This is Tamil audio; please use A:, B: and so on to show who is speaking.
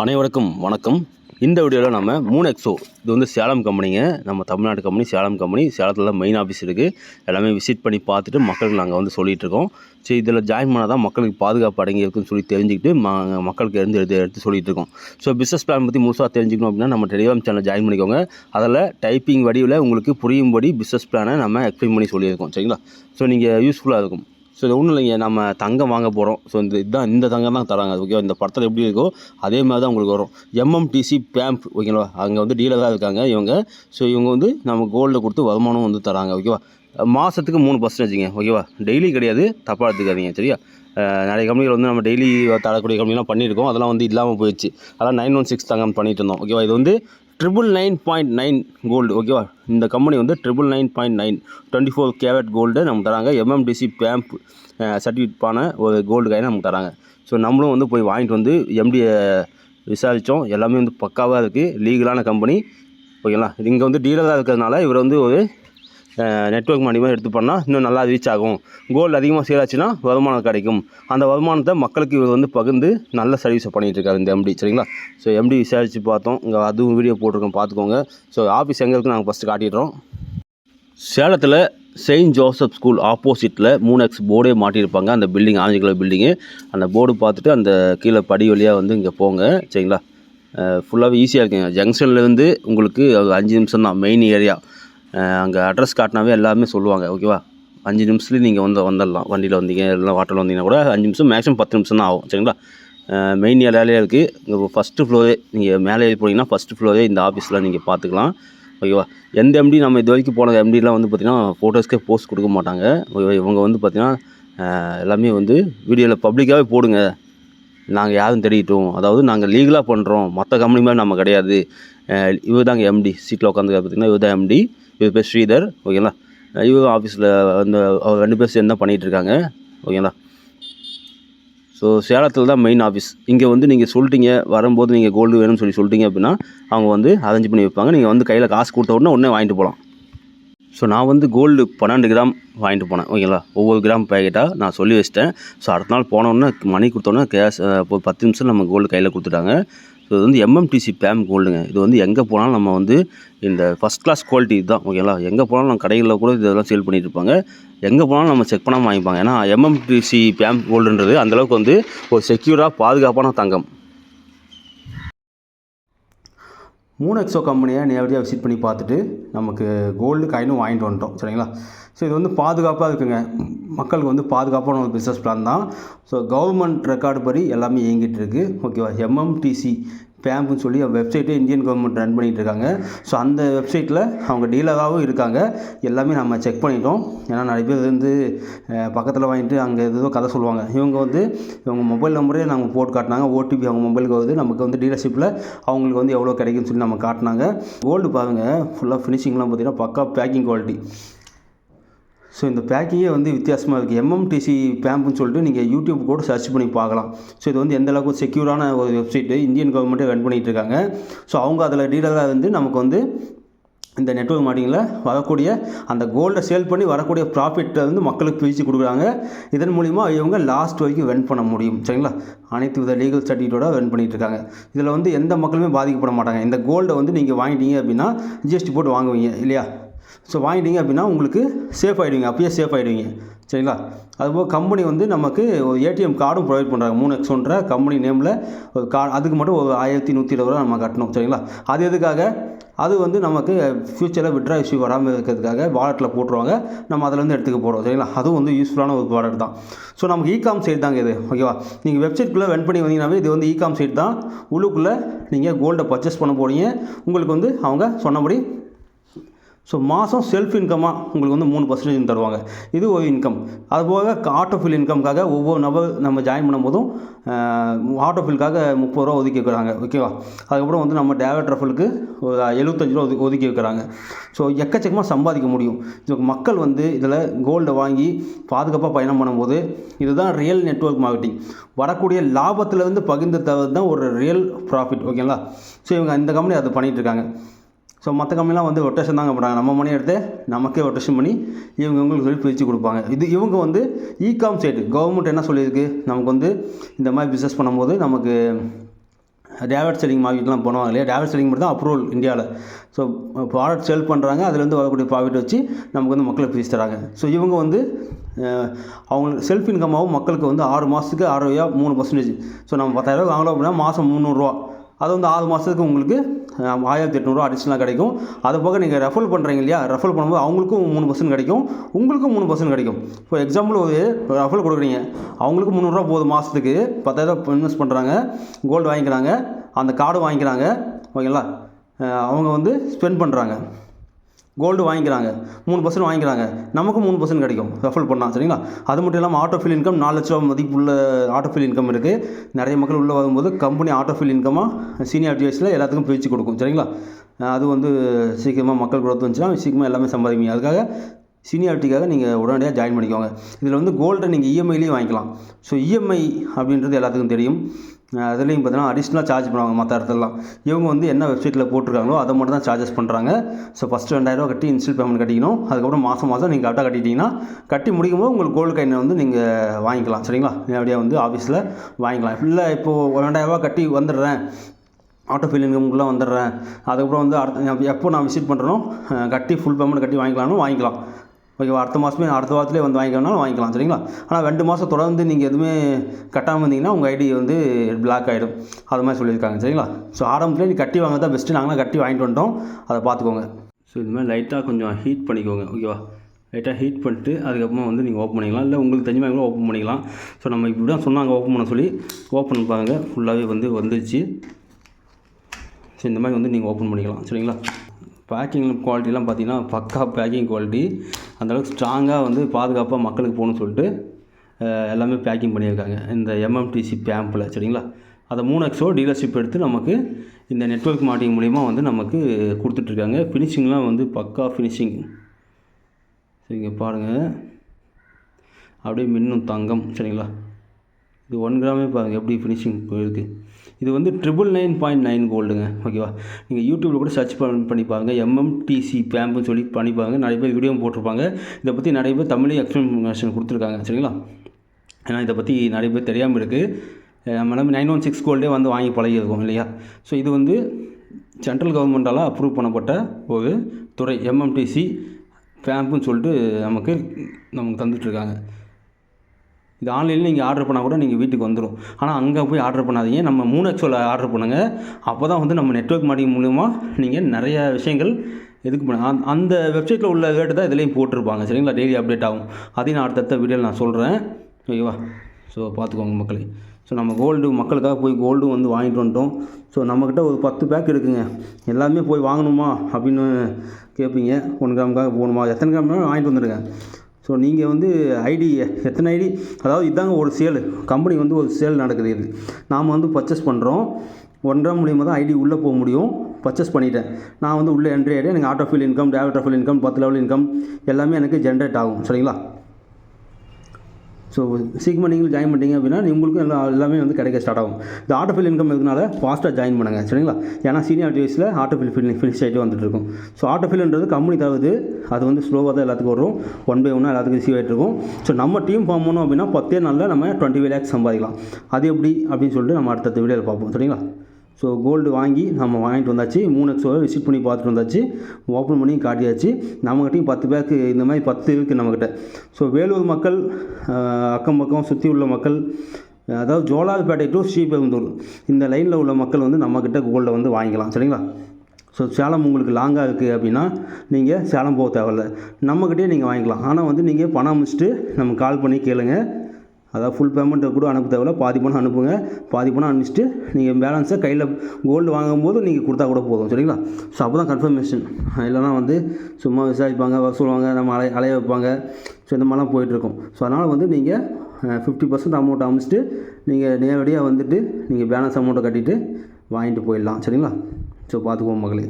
A: அனைவருக்கும் வணக்கம். இந்த வீடியோவில் நம்ம மூணு எக்ஸோ இது வந்து சேலம் கம்பெனிங்க. நம்ம தமிழ்நாடு கம்பெனி சேலம் கம்பெனி. சேலத்தில் மெயின் ஆஃபீஸ் இருக்குது எல்லாமே விசிட் பண்ணி பார்த்துட்டு மக்களுக்கு நாங்கள் வந்து சொல்லிகிட்ருக்கோம் ஸோ சரி இதில் ஜாயின் பண்ணால் தான் மக்களுக்கு பாதுகாப்பு அடங்கி இருக்குன்னு சொல்லி தெரிஞ்சுக்கிட்டு மக்களுக்கு இருந்து எடுத்து எடுத்து சொல்லிகிட்ருக்கோம் ஸோ பிஸ்னஸ் பிளான் பற்றி முழுசாக தெரிஞ்சுக்கணும் அப்படின்னா நம்ம டெலிகிராம் சேனல் ஜாயின் பண்ணிக்கோங்க. அதில் டைப்பிங் வடிவில் உங்களுக்கு புரியும்படி பிஸ்னஸ் பிளானை நம்ம எக்ஸ்பிளைன் பண்ணி சொல்லியிருக்கோம். சரிங்களா? ஸோ நீங்கள் யூஸ்ஃபுல்லாக இருக்கும். ஸோ இது ஒன்றும் இல்லைங்க. நம்ம தங்கம் வாங்க போகிறோம் ஸோ இந்த இதுதான் இந்த தங்கம் தான் தராங்க. ஓகேவா இந்த படத்தில் எப்படி இருக்கோ அதே மாதிரி தான் உங்களுக்கு வரும். எம்எம்டிசி பேம்ப் ஓகேங்களா அங்கே வந்து டீலராக இருக்காங்க இவங்க. ஸோ இவங்க வந்து நம்ம கோல்டு கொடுத்து வருமானம் வந்து தராங்க. ஓகேவா மாதத்துக்கு மூணு பர்சன்டேஜுங்க ஓகேவா டெய்லி கிடையாது தப்பாக எடுத்துக்காதீங்க சரியா? நிறைய கம்பெனிகள் வந்து நம்ம டெய்லி தரக்கூடிய கம்பெனிலாம் பண்ணியிருக்கோம். அதெல்லாம் வந்து இல்லாமல் போயிடுச்சு. அதெல்லாம் நைன் ஒன் சிக்ஸ் தங்கம் பண்ணிட்டு இருந்தோம் ஓகேவா இது வந்து triple nine point nine gold ஓகேவா இந்த கம்பெனி வந்து triple nine point nine twenty four carat gold நமக்கு தராங்க. எம்எம்டிசி பேம்ப் சர்டிஃபிகேட்பான ஒரு கோல்டு காயின் நமக்கு தராங்க. ஸோ நம்மளும் வந்து போய் வாங்கிட்டு வந்து எம்டியை விசாரித்தோம் எல்லாமே வந்து பக்காவாக இருக்குது லீகலான கம்பெனி ஓகேங்களா இங்கே வந்து டீலராக இருக்கிறதுனால இவர் வந்து ஒரு நெட்ஒர்க் மூலியமாக எடுத்து பண்ணால் இன்னும் நல்லா ரீச் ஆகும். கோல்டு அதிகமாக சேல் ஆச்சுன்னா வருமானம் கிடைக்கும். அந்த வருமானத்தை மக்களுக்கு இவர் வந்து பகிர்ந்து நல்ல சர்வீஸை பண்ணிகிட்டு இருக்காரு இந்த எம்டி சரிங்களா? ஸோ எம்டி விசாரித்து பார்த்தோம். இங்கே அதுவும் வீடியோ போட்டிருக்கோம் பார்த்துக்கோங்க. ஸோ ஆஃபீஸ் எங்கே இருக்குன்னு நாங்கள் ஃபஸ்ட்டு காட்டிடுறோம். சேலத்தில் செயின்ட் ஜோசப் ஸ்கூல் ஆப்போசிட்டில் மூணு எக்ஸ் போர்டே மாட்டியிருப்பாங்க. அந்த பில்டிங் ஆரஞ்சு கலர் பில்டிங்கு அந்த போர்டு பார்த்துட்டு அந்த கீழே படி வழியாக வந்து இங்கே போங்க சரிங்களா? ஃபுல்லாகவே ஈஸியாக இருக்குங்க ஜங்ஷன்லேருந்து உங்களுக்கு அஞ்சு நிமிஷம் தான் மெயின் ஏரியா அங்கே அட்ரஸ் காட்டினாவே எல்லாமே சொல்லுவாங்க ஓகேவா? அஞ்சு நிமிஷத்துலேயும் நீங்கள் வந்து வந்துடலாம். வண்டியில் வந்தீங்க இல்லைனா வாட்டரில் வந்தீங்கன்னா கூட அஞ்சு நிமிஷம் மேக்ஸிமம் பத்து நிமிஷம் தான் ஆகும். சரிங்களா? மெயின் ஏரியாலே இருக்குது இங்கே ஃபஸ்ட்டு ஃப்ளோரே நீங்கள் மேலே ஏறி போனீங்கன்னா ஃபஸ்ட்டு ஃப்ளோரே இந்த ஆஃபீஸில் நீங்கள் பார்த்துக்கலாம் ஓகேவா? எந்த எம்டி நம்ம இது வரைக்கும் போன எம்டிலாம் வந்து பார்த்திங்கன்னா ஃபோட்டோஸ்க்கே போஸ்ட் கொடுக்க மாட்டாங்க. ஓகேவா? இவங்க வந்து பார்த்திங்கன்னா எல்லாமே வந்து வீடியோவில் பப்ளிக்காகவே போடுங்க. நாங்கள் யாரும் தெரியட்டும் அதாவது நாங்கள் லீகலாக பண்ணுறோம் மற்ற கம்பெனி மாதிரி நம்ம கிடையாது. இவர் தாங்க எம்டி சீட்டில் உட்காந்துக்காரு பார்த்திங்கன்னா இவர் தான் எம்டி இவர் பேர் ஸ்ரீதர் ஓகேங்களா? அஹ், ஆஃபீஸில் அந்த அவர் ரெண்டு பேர் சேர்ந்து தான் பண்ணிகிட்டு இருக்காங்க ஓகேங்களா? ஸோ சேலத்தில் தான் மெயின் ஆஃபீஸ் இங்கே வந்து நீங்கள் சொல்லிட்டீங்க வரும்போது நீங்கள் கோல்டு வேணும்னு சொல்லி சொல்லிட்டீங்க அப்படின்னா அவங்க வந்து அரேஞ்ச் பண்ணி வைப்பாங்க. நீங்கள் வந்து கையில் காசு கொடுத்த உடனே உடனே வாங்கிட்டு போகலாம். ஸோ நான் வந்து கோல்டு பன்னெண்டு கிராம் வாங்கிட்டு போனேன் ஓகேங்களா? ஒவ்வொரு கிராம் பேக்கெட்டாக நான் சொல்லி வச்சிட்டேன். ஸோ அடுத்த நாள் போனோடனே மணி கொடுத்தோன்னே கேஷ் ஒரு பத்து நிமிஷம் நம்ம கோல்டு கையில் கொடுத்துட்டாங்க. ஸோ இது வந்து எம்எம்டிசி பேம் கோல்டுங்க இது வந்து எங்கே போனாலும் நம்ம வந்து இந்த ஃபஸ்ட் கிளாஸ் குவாலிட்டி இதுதான் ஓகேங்களா எங்கே போனாலும் நம்ம கடைகளில் கூட இதெல்லாம் சேல் பண்ணிட்டு இருப்பாங்க. எங்கே போனாலும் நம்ம செக் பண்ணாமல் வாங்கிப்பாங்க. ஏன்னா எம்எம்டிசி பேம் கோல்டுன்றது அந்தளவுக்கு வந்து ஒரு செக்யூராக பாதுகாப்பான தங்கம். மூணு எக்ஸோ கம்பெனியை நேரடியாக விசிட் பண்ணி பார்த்துட்டு நமக்கு கோல்டு காயினும் வாங்கிட்டு வந்துட்டோம். சரிங்களா? ஸோ இது வந்து பாதுகாப்பாக இருக்குங்க. மக்களுக்கு வந்து பாதுகாப்பான ஒரு பிஸ்னஸ் பிளான் தான். ஸோ கவர்மெண்ட் ரெக்கார்டு படி எல்லாமே இயங்கிட்டு இருக்குது ஓகேவா எம்எம்டிசி பேம்ப்னு சொல்லி வெப்சைட்டே இந்தியன் கவர்மெண்ட் ரன் பண்ணிகிட்டு இருக்காங்க. ஸோ அந்த வெப்சைட்டில் அவங்க டீலராகவும் இருக்காங்க. எல்லாமே நம்ம செக் பண்ணிட்டோம். ஏன்னா நிறைய பேர் வந்து பக்கத்தில் வாங்கிட்டு அங்கே ஏதோ கதை சொல்லுவாங்க. இவங்க வந்து இவங்க மொபைல் நம்பரே நம்ம போட்டு காட்டினாங்க. ஓடிபி அவங்க மொபைலுக்கு வருது. நமக்கு வந்து டீலர்ஷிப்பில் அவங்களுக்கு வந்து எவ்வளோ கிடைக்குன்னு சொல்லி நம்ம காட்டினாங்க. கோல்டு பாருங்கள் ஃபுல்லாக ஃபினிஷிங்லாம் பார்த்தீங்கன்னா பக்கா பேக்கிங் குவாலிட்டி ஸோ இந்த பேக்கிங்கே வந்து வித்தியாசமாக இருக்குது எம்எம்டிசி பேம்ப்னு சொல்லிட்டு நீங்கள் யூடியூப் கூட சர்ச் பண்ணி பார்க்கலாம். ஸோ இது வந்து எந்த அளவுக்கு செக்யூரான ஒரு வெப்சைட்டு இந்தியன் கவர்மெண்ட்டே ரன் பண்ணிகிட்டு இருக்காங்க. ஸோ அவங்க அதில் டீலராக இருந்து நமக்கு வந்து இந்த நெட்ஒர்க் மார்க்கெட்டிங்கில் வரக்கூடிய அந்த கோல்டை சேல் பண்ணி வரக்கூடிய ப்ராஃபிட்டை வந்து மக்களுக்கு பிரித்து கொடுக்குறாங்க. இதன் மூலிமா இவங்க லாஸ்ட் வரைக்கும் வென் பண்ண முடியும். சரிங்களா? அனைத்து வித லீகல் சர்டிஃபிகேட்டோட வென் பண்ணிட்டு இருக்காங்க. இதில் வந்து எந்த மக்களுமே பாதிக்கப்பட மாட்டாங்க. இந்த கோல்டை வந்து நீங்கள் வாங்கிட்டீங்க அப்படின்னா ஜிஎஸ்டி போட்டு வாங்குவீங்க இல்லையா? ஸோ வாங்கிட்டீங்க அப்படின்னா உங்களுக்கு சேஃப் ஆகிடுவீங்க அப்பயே சேஃப் ஆகிடுவீங்க சரிங்களா? அதுபோக கம்பெனி வந்து நமக்கு ஒரு ஏடிஎம் கார்டும் ப்ரொவைட் பண்ணுறாங்க மூணு எக்ஸோன்ற கம்பெனி நேமில் ஒரு கார்டு அதுக்கு மட்டும் ஒரு ஆயிரத்தி நூற்றி இருபது ரூபா நம்ம கட்டணும். சரிங்களா? அது எதுக்காக? அது வந்து நமக்கு ஃப்யூச்சரில் விட்ரா இஷ்யூ வராமல் இருக்கிறதுக்காக வாலெட்டில் போட்டுருவாங்க. நம்ம அதிலேருந்து எடுத்துக்க போகிறோம் சரிங்களா? அதுவும் வந்து யூஸ்ஃபுல்லான ஒரு ப்ராடக்ட் தான். ஸோ நமக்கு இகாம் சைட் தாங்க இது. ஓகேவா நீங்கள் வெப்சைட்குள்ளே வென் பண்ணி வந்தீங்கன்னாவே இது வந்து இகாம் சைட் தான். உள்ளுக்குள்ளே நீங்கள் கோல்டை பர்ச்சேஸ் பண்ண போகிறீங்க உங்களுக்கு வந்து அவங்க சொன்னபடி ஸோ மாதம் செல்ஃப் இன்கமாக உங்களுக்கு வந்து மூணு பர்சன்டேஜ் தருவாங்க. இது ஒரு இன்கம் அதுபோக ஆட்டோஃபில் இன்கம்காக ஒவ்வொரு நபர் நம்ம ஜாயின் பண்ணும்போதும் ஆட்டோஃபில்காக முப்பது ரூபா ஒதுக்கி வைக்கிறாங்க. ஓகேவா அதுக்கப்புறம் வந்து நம்ம டேவட் ரஃபலுக்கு ஒரு எழுபத்தஞ்சு ரூபா ஒதுக்கி ஒதுக்கி வைக்கிறாங்க. ஸோ எக்கச்சக்கமாக சம்பாதிக்க முடியும். ஸோ மக்கள் வந்து இதில் கோல்டை வாங்கி பாதுகாப்பாக பயணம் பண்ணும்போது இதுதான் ரியல் நெட்வொர்க் மார்க்கெட்டிங் வரக்கூடிய லாபத்திலேருந்து பகிர்ந்து தவிர தான் ஒரு ரியல் ப்ராஃபிட் ஓகேங்களா ஸோ இவங்க இந்த கம்பெனி அதை பண்ணிகிட்டு இருக்காங்க. ஸோ மற்ற கம்பெனிலாம் வந்து ரொட்டேஷன் தாங்க பண்ணுறாங்க நம்ம மணி எடுத்து நமக்கே ரொட்டேஷன் பண்ணி இவங்க இவங்களுக்கு சொல்லி பிரித்து கொடுப்பாங்க. இது இவங்க வந்து இகாம் சைடு கவர்மெண்ட் என்ன சொல்லியிருக்கு? நமக்கு வந்து இந்த மாதிரி பிஸ்னஸ் பண்ணும்போது நமக்கு டேவட் செல்லிங் மார்க்கெட்லாம் போனவாங்க இல்லையா? டேவட் செல்லிங் மட்டும் தான் அப்ரூவல் இந்தியாவில் ஸோ ப்ராடக்ட் செல் பண்ணுறாங்க அதுலேருந்து வரக்கூடிய ப்ராஃபிட் வச்சு நமக்கு வந்து மக்களை ஃபீஸ் தராங்க. ஸோ இவங்க வந்து அவங்களுக்கு செல்ஃப் இன்கமாகவும் மக்களுக்கு வந்து ஆறு மாதத்துக்கு ஆறு ரூபா மூணு பர்சன்டேஜ் ஸோ நம்ம பத்தாயிரரூவா வாங்கலாம் அப்படின்னா மாதம் முந்நூறுரூவா அது வந்து ஆறு மாதத்துக்கு உங்களுக்கு ஆயிரத்தி எட்நூறுவா அடிஷ்னலாக கிடைக்கும். அது போக நீங்கள் ரெஃபர் பண்ணுறீங்க இல்லையா? ரெஃபர் பண்ணும்போது அவங்களுக்கும் மூணு பர்சன்ட் கிடைக்கும். உங்களுக்கும் மூணு பர்சன்ட் கிடைக்கும். இப்போ எக்ஸாம்பிள் ஒரு ரெஃபர் கொடுக்குறீங்க. அவங்களுக்கு முந்நூறுரூவா போகுது மாதத்துக்கு பத்தாயிரரூவா இன்வெஸ்ட் பண்ணுறாங்க கோல்டு வாங்கிக்கிறாங்க. அந்த கார்டு வாங்கிக்கிறாங்க. ஓகேங்களா அவங்க வந்து ஸ்பெண்ட் பண்ணுறாங்க கோல்டு வாங்கிக்கிறாங்க. மூணு பர்சன்ட் வாங்கிக்கிறாங்க. நமக்கும் மூணு பர்சன்ட் கிடைக்கும். ரெஃபல் பண்ணலாம் சரிங்களா? அது மட்டும் இல்லாமல் ஆட்டோஃபில் இன்கம் நாலு லட்ச ரூபா மதிப்புள்ள ஆட்டோஃபில் இன்கம் இருக்குது நிறைய மக்கள் உள்ளே வரும்போது கம்பெனி ஆட்டோஃபில் இன்கமாக சீனியர் டிவைஸில் எல்லாத்துக்கும் பிரித்து கொடுக்கும் சரிங்களா? அது வந்து சீக்கிரமாக மக்கள் growth வந்துச்சுன்னா சீக்கிரமாக எல்லாமே சம்பாதிப்பீங்க. அதுக்காக சீனியாரிட்டிக்காக நீங்கள் உடனடியாக ஜாயின் பண்ணிக்கோங்க. இதில் வந்து கோல்டை நீங்கள் இஎம்ஐலேயும் வாங்கிக்கலாம். ஸோ இஎம்ஐ அப்படின்றது எல்லாத்துக்கும் தெரியும். அதுலேயும் பார்த்தீங்கன்னா அடிஷ்னலாக சார்ஜ் பண்ணுவாங்க மற்ற இடத்துலலாம். இவங்க வந்து என்ன வெப்சைட்டில் போட்டிருக்காங்களோ அதை மட்டும் தான் சார்ஜஸ் பண்ணுறாங்க ஸோ ஃபஸ்ட்டு ரெண்டாயிரரூவா கட்டி இன்ஸ்டால் பேமெண்ட் கட்டிக்கணும். அதுக்கப்புறம் மாதம் மாதம் நீங்கள் கரெக்டாக கட்டிட்டீங்கன்னா கட்டி முடிக்கும் போது உங்களுக்கு கோல்டு காயினை வந்து நீங்கள் வாங்கிக்கலாம். சரிங்களா? நேரடியாக வந்து ஆஃபீஸில் வாங்கிக்கலாம். இல்லை இப்போது ரெண்டாயிரரூவா கட்டி வந்துடுறேன். ஆட்டோ ஃபில் இன்கம்குள்ளே வந்துடுறேன். அதுக்கப்புறம் வந்து அடுத்த எப்போ நான் விசிட் பண்ணுறனோ கட்டி ஃபுல் பேமெண்ட் கட்டி வாங்கிக்கலாம்னு வாங்கிக்கலாம். ஓகேவா அடுத்த மாதமே அடுத்த வாரத்துலேயே வந்து வாங்கிக்கலாம்னாலும் வாங்கிக்கலாம் சரிங்களா? ஆனால் ரெண்டு மாதம் தொடர்ந்து நீங்கள் எதுவுமே கட்டாமல் இருந்தீங்கன்னா உங்கள் ஐடி வந்து பிளாக் ஆகிடும் அது மாதிரி சொல்லியிருக்காங்க சரிங்களா? ஸோ ஆரம்பத்தில் நீ கட்டி வாங்க தான் பெஸ்ட்டு நாங்களாம் கட்டி வாங்கிட்டு வந்துட்டோம். அதை பார்த்துக்கோங்க. ஸோ இது மாதிரி லைட்டாக கொஞ்சம் ஹீட் பண்ணிக்கோங்க ஓகேவா லைட்டாக ஹீட் பண்ணிட்டு அதுக்கப்புறமா வந்து நீங்கள் ஓப்பன் பண்ணிக்கலாம். இல்லை உங்களுக்கு தெரிஞ்ச மாதிரி கூட ஓப்பன் பண்ணிக்கலாம். ஸோ நம்ம இப்படி தான் சொன்னாங்க ஓப்பன் பண்ண சொல்லி. ஓப்பன் பாருங்க ஃபுல்லாகவே வந்து வந்துச்சு ஸோ இந்த மாதிரி வந்து நீங்கள் ஓப்பன் பண்ணிக்கலாம் சரிங்களா? பேக்கிங் குவாலிட்டிலாம் பார்த்தீங்கன்னா பக்கா பேக்கிங் குவாலிட்டி அந்தளவுக்கு ஸ்ட்ராங்காக வந்து பாதுகாப்பாக மக்களுக்கு போகணும்னு சொல்லிட்டு எல்லாமே பேக்கிங் பண்ணியிருக்காங்க. இந்த எம்எம்டிசி பேம்பில் சரிங்களா? அதை மூணு எக்ஸோ டீலர்ஷிப் எடுத்து நமக்கு இந்த நெட்ஒர்க் மார்க்கெட்டிங் மூலிமா வந்து நமக்கு கொடுத்துட்ருக்காங்க. ஃபினிஷிங்லாம் வந்து பக்கா ஃபினிஷிங் சரிங்க பாருங்கள் அப்படியே மின்னும் தங்கம் சரிங்களா? இது ஒன் கிராமே பாருங்கள் எப்படி ஃபினிஷிங் போயிருக்கு. இது வந்து ட்ரிபிள் நைன் பாயிண்ட் நைன் கோல்டுங்க ஓகேவா நீங்கள் யூடியூப்பில் கூட சர்ச் பண்ணி பண்ணி பாருங்கள் எம்எம்டிசி பேம்புன்னு சொல்லி பண்ணி நிறைய பேர் வீடியோ போட்டிருப்பாங்க. இதை பற்றி நிறைய பேர் தமிழையும் எக்ஸ்பிளேஷன் கொடுத்துருக்காங்க. சரிங்களா? ஏன்னா இதை பற்றி நிறைய பேர் தெரியாமல் இருக்குது நம்ம நம்ம நைன் ஒன் சிக்ஸ் கோல்டே வந்து வாங்கி பழகியிருக்கோம் இல்லையா? ஸோ இது வந்து சென்ட்ரல் கவர்மெண்ட்டால் அப்ரூவ் பண்ணப்பட்ட ஒரு துறை. எம்எம்டிசி பேம்புன்னு சொல்லிட்டு நமக்கு நமக்கு தந்துட்டுருக்காங்க இது ஆன்லைனில் நீங்கள் ஆர்டர் பண்ணால் கூட நீங்கள் வீட்டுக்கு வந்துடும் ஆனால் அங்கே போய் ஆர்டர் பண்ணாதீங்க. நம்ம மூணு எக்ஸோவில் ஆர்டர் பண்ணுங்கள் அப்போ தான் வந்து நம்ம நெட்ஒர்க் மார்க்கெட்டிங் மூலிமா நீங்கள் நிறைய விஷயங்கள் எதுக்கு பண்ண அந்த- அந்த வெப்சைட்டில் உள்ள ரேட்டு தான் இதுலேயும் போட்டிருப்பாங்க. சரிங்களா? டெய்லி அப்டேட் ஆகும். அதையும் நான் அடுத்தடுத்த வீடியோவில் நான் சொல்கிறேன் ஓகேவா ஸோ பார்த்துக்கோங்க மக்களே. ஸோ நம்ம கோல்டு மக்களுக்காக போய் கோல்டும் வந்து வாங்கிட்டு வந்துட்டோம். ஸோ நம்மக்கிட்ட ஒரு பத்து பேக் இருக்குங்க. எல்லாமே போய் வாங்கணுமா? அப்படின்னு கேட்பீங்க ஒன் கிராமுக்காக போகணுமா? எத்தனை கிராம் வாங்கிட்டு வந்துடுங்க. ஸோ நீங்கள் வந்து ஐடி எத்தனை ஐடி அதாவது இதாங்க ஒரு சேல் கம்பெனி வந்து ஒரு சேல் நடக்குது இது. நாம் வந்து பர்ச்சேஸ் பண்ணுறோம் ஒன்றரை மூலியமாக தான் ஐடி உள்ளே போக முடியும். பர்ச்சேஸ் பண்ணிட்டேன். நான் வந்து உள்ளே என்ட்ரி ஆகிட்டேன் எனக்கு ஆட்டோ ஃபில் இன்கம் டேவட் ஆஃப் இன்கம் பத்து லெவல் இன்கம் எல்லாமே எனக்கு ஜென்ரேட் ஆகும். சரிங்களா? ஸோ சீக்கிரமாக நீங்களும் ஜாயின் பண்ணிட்டீங்க அப்படின்னா உங்களுக்கும் எல்லா எல்லாமே வந்து கிடைக்க ஸ்டார்ட் ஆகும். இந்த ஆட்டோஃபில் இன்கம் இருக்கனால ஃபாஸ்ட்டாக ஜாயின் பண்ணுங்க சரிங்களா? ஏன்னா சீனியர் வயசில் ஆட்டோஃபில் ஃபில் ஃபினிஷ் ஆகிட்டு வந்துட்டு இருக்கும். ஸோ ஆட்டோஃபில்ன்றது கம்பெனி தருது அது வந்து ஸ்லோவாக தான் எல்லாத்துக்கும் வரும். ஒன் பை ஒன்னாக எல்லாத்துக்கும் ரிசீவ் ஆகிட்டு இருக்கும். ஸோ நம்ம டீம் ஃபார்ம் பண்ணோம் அப்படின்னா பத்தே நாளில் நம்ம டுவெண்ட்டி ஃபைவ் லேக்ஸ் சம்பாதிக்கலாம். அது எப்படி? அப்படின்னு சொல்லிட்டு நம்ம அடுத்தடுத்த வீடியோவில் பார்ப்போம் சரிங்களா? ஸோ கோல்டு வாங்கி நம்ம வாங்கிட்டு வந்தாச்சு. மூணு எக்ஸோவை விசிட் பண்ணி பார்த்துட்டு வந்தாச்சு. ஓப்பன் பண்ணி காட்டியாச்சு. நம்மகிட்டையும் பத்து பேருக்கு இந்த மாதிரி பத்து இருக்குது நம்மக்கிட்ட ஸோ வேலூர் மக்கள் அக்கம் பக்கம் சுற்றி உள்ள மக்கள் அதாவது ஜோலார்பேட்டை டு ஸ்ரீபெரும்புதூர் இந்த லைனில் உள்ள மக்கள் வந்து நம்மக்கிட்ட கோல்டை வந்து வாங்கிக்கலாம். சரிங்களா? ஸோ சேலம் உங்களுக்கு லாங்காக இருக்குது அப்படின்னா நீங்கள் சேலம் போக தேவையில்ல. நம்மக்கிட்டே நீங்கள் வாங்கிக்கலாம். ஆனால் வந்து நீங்கள் பணம் முடிச்சுட்டு நம்ம கால் பண்ணி கேளுங்கள் அதாவது ஃபுல் பேமெண்ட்டை கூட அனுப்ப தேவையில்ல. பாதி பணம் அனுப்புங்க. பாதி பணம் அனுப்பிச்சிட்டு நீங்கள் பேலன்ஸை கையில் கோல்டு வாங்கும்போது நீங்கள் கொடுத்தா கூட போதும். சரிங்களா? ஸோ அப்போ தான் கன்ஃபர்மேஷன் இல்லைனா வந்து சும்மா விசாரிப்பாங்க வர சொல்லுவாங்க நம்ம அலைய அலைய வைப்பாங்க. ஸோ இந்த மாதிரிலாம் போயிட்டுருக்கும். ஸோ அதனால் வந்து நீங்கள் ஃபிஃப்டி பர்சன்ட் அமௌண்ட் அனுப்பிச்சிட்டு நீங்கள் நேரடியாக வந்துட்டு நீங்கள் பேலன்ஸ் அமௌண்ட்டை கட்டிட்டு வாங்கிட்டு போயிடலாம். சரிங்களா? ஸோ பார்த்துக்குவோம் மகளே